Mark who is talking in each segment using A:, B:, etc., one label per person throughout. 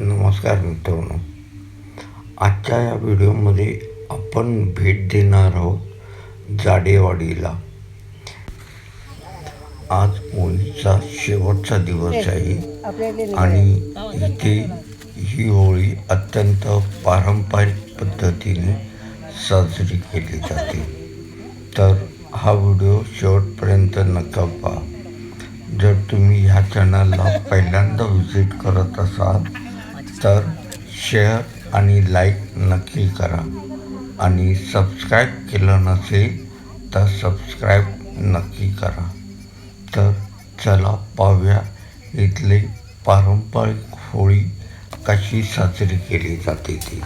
A: नमस्कार मित्रांनो. आजच्या या व्हिडिओमध्ये आपण भेट देणार आहोत जाडेवाडीला. आज होळीचा शेवटचा दिवस आहे आणि इथे ही होळी अत्यंत पारंपरिक पद्धतीने साजरी केली जाते. तर हा व्हिडिओ शेवटपर्यंत नका पहा. जर तुम्ही ह्या चॅनलला पहिल्यांदा व्हिजिट करत असाल तर शेअर आणि लाईक नक्की करा. आणि सबस्क्राईब केलं नसेल तर सबस्क्राईब नक्की करा. तर चला पाहूया इथली पारंपरिक होळी कशी साजरी केली जाते ती.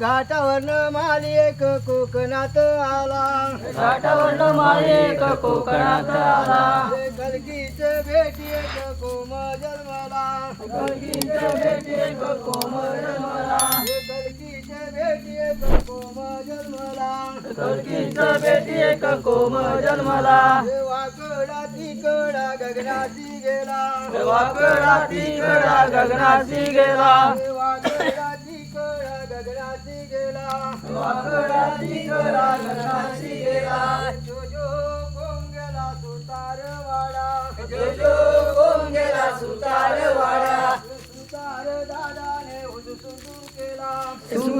B: घाटावरनं माली एक कोकणात आला.
C: घाटावरनं माळे एक कोकणात आला.
B: कलकीच भेटी एक कोम जन्मला.
C: कलकीच भेटी एक कोमल जन्मला.
B: कलकीच भेटी एक कोम जन्मला.
C: कलकीच भेटी एक कोमल जन्मला
B: वाकडा तिकडा गगनाची गेला.
C: वाकडा तिकडा गगनाची गेला.
B: वाकडा तिकडा गगनाची गेला.
C: वाकडा तिकडा गगनाची गेला.
B: जो जो कोण गेला सुतार वाडा
C: जो जो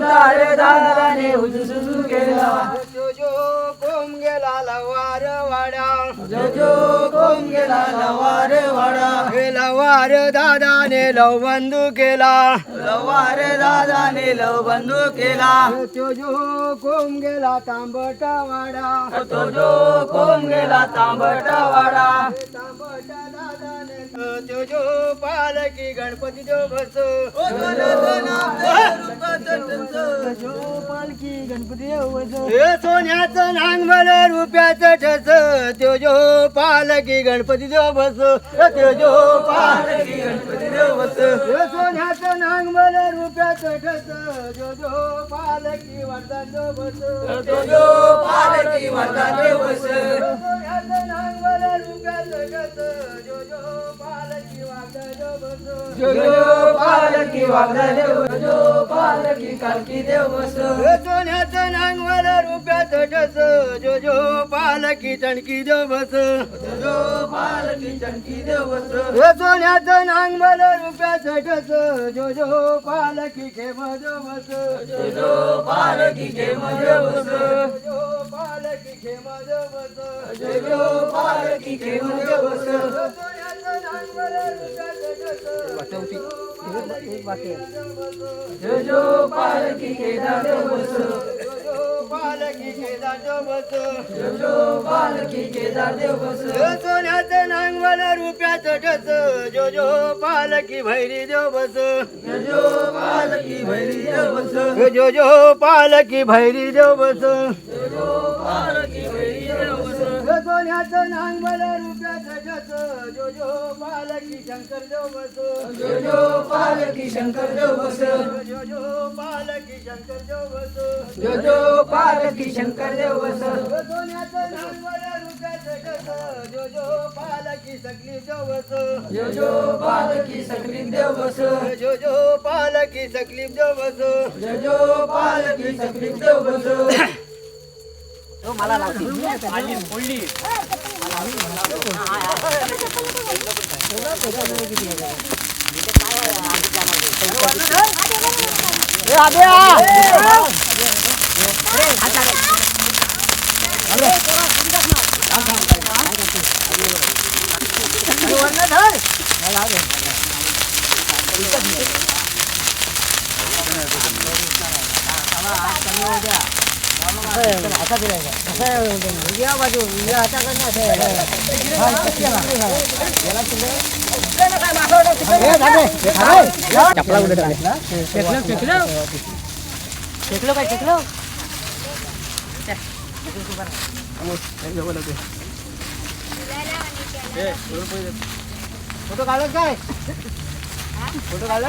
C: सुतार
B: दादाने हुजसुजू केला. जो जो कोम गेला लवार वाडा.
C: जो जो कोण गेला लवार वाडा.
B: हे लवार दादाने लव बंधू केला.
C: लवार दादाने लव बंधू केला.
B: जो जो कोम गेला तांबटा वाडा.
C: तो जो कोण गेला तांबटा वाडा.
B: दादाने जो जो पालकी गणपती जो बस जो पालकी गणपती सोन्याचं नांगमल रुपयाचं ठस. त्यो जो पालकी गणपती जो बस त्यो जो पालकी
C: गणपती देव बस
B: सोन्याचं नांगमल रुपयाचं ठस. जो जो पालकी वर्धा जो बस
C: तो जो पालकी वर्धा देव बस
B: सोन्याचं नांगमल रुपयाचं ठस. जो जो जो
C: जो पालकी वागदा देव जो पालकी कालकी देव बस.
B: सोन्याचं नांगमल रुपयाचं ठस जो जो पालकी टणकी जो बस
C: जो जो पालकी चणकी देव बस
B: सोन्याचं नांगमल रुपयाचं ठस जो जो पालकी खेम जो बस
C: जो जो पालकी खेम देव बस
B: जो पालकी खेम जो बस
C: जो जो पालकी खेम देव बस. जो जो पालकी देव बस
B: जो जो पालकी खेदा जो बस
C: जो जो पालकी केदा देव बस।
B: सोन्याचं रुपयाचं ठस जो जो पालकी भैरी जो बस
C: जो जो पालकी भैरी देव बस।
B: जो जो पालकी भैरी जो बस
C: जो पालकी देव
B: सोन्याचं नांगमल रुपयाचं जो जो पालकी शंकर जो बस.
C: जो जो पालकी शंकर देव बस.
B: जो जो पालकी शंकर जो बस.
C: जो जो पालकी शंकर देव बस
B: सोन्याचं नांगमल रुपयाचं जो जो पालकी सकली जो बस.
C: जो जो पालकी सकली देव बस.
B: जो जो पालकी सकली जो बस.
C: जो जो पालकी देव बस.
B: मला लावते. आणि फोडली उद्या. असा फिरायचा असं या बाजू या हाताकडनं असं. याला. चपला कुठे टाकला? फेकलं काय फेकलं फोटो काढलं काय फोटो काढलं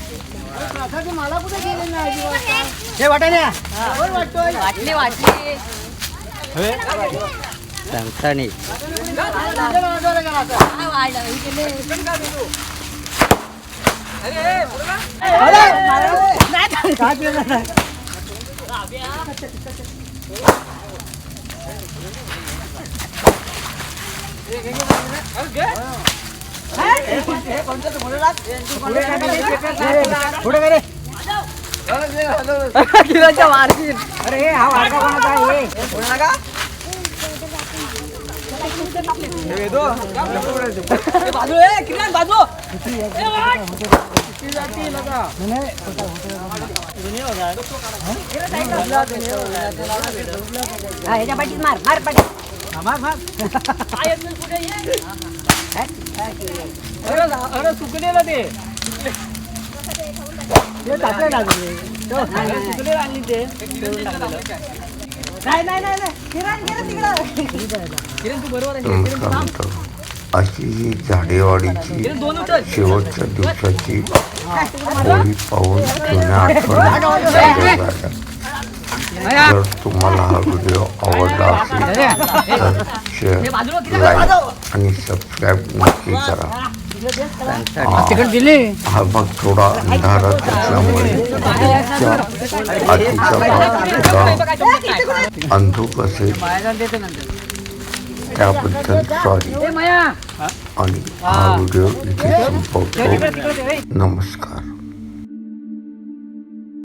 B: मला कुठे गेले नाही अजिबात. हे वाटाण्या कोण वाटतोय
C: वाटली वाटली
B: तुझ्या बाजूला गेला आता. अरे! काय केलं नाही? पुढे काय रे?
C: किलोच्या मार्जिन
B: अरे हे हा वाडका कोणाचा आहे हे?
C: कोणाला का ए, बाजू ए किरण बाजू
D: ह्याच्या पाठीत मार मार पाठी
B: मार, मार.
C: अरे अरे सुकलेलं ते
B: ते
C: सुकलेलं आणली ते
B: नाही नाही नाही किरण, किरण तिकडं.
C: किरण तू बरोबर आहे
A: अशी ही झाडेवाडीची शेवटच्या दिवसाची होळी पाहून जुन्या आठवणी जर तुम्हाला हा व्हिडिओ आवडला असेल तर शेअर लाईक आणि सबस्क्राईब नक्की करा. हा- हा भाग थोडा अंधारात असल्यामुळे आधीचा भाग थोडा अंधुक असेल. त्याबद्दल सॉरी आणि हा व्हिडिओ इथे संपवतो. नमस्कार.